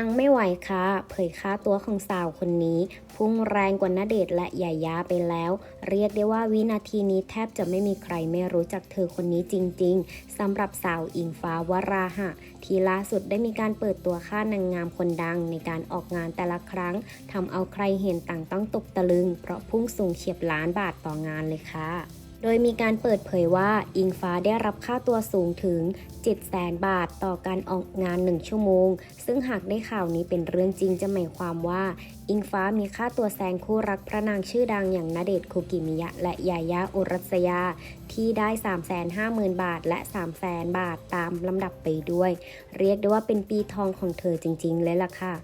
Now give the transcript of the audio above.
ปังไม่ไหวค่ะ เผยค่าตัวของสาวคนนี้ พุ่งแรงกว่าณเดชน์และยายาไปแล้ว เรียกได้ว่าวินาทีนี้แทบจะไม่มีใครไม่รู้จักเธอคนนี้จริง ๆสำหรับสาวอิงฟ้าวราหะ ที่ล่าสุดได้มีการเปิดตัวค่านางงามคนดังในการออกงานแต่ละครั้งทำเอาใครเห็นต่างต้องตกตะลึง เพราะพุ่งสูงเฉียบล้านบาทต่องานเลยค่ะ โดยมีการเปิดเผยว่าอิงฟ้าได้รับค่าตัวสูงถึง700,000บาทต่อการออกงาน 1 ชั่วโมง ซึ่งหากได้ข่าวนี้เป็นเรื่องจริงจะหมายความว่า อิงฟ้ามีค่าตัวแซงคู่รักพระนางชื่อดังอย่างณเดชน์คุกิมิยะ และยายาอุรัสยา ที่ได้ 350,000 บาทและ 300,000 บาทตามลำดับไปด้วย เรียกได้ว่าเป็นปีทองของเธอจริง ๆ เลยล่ะค่ะ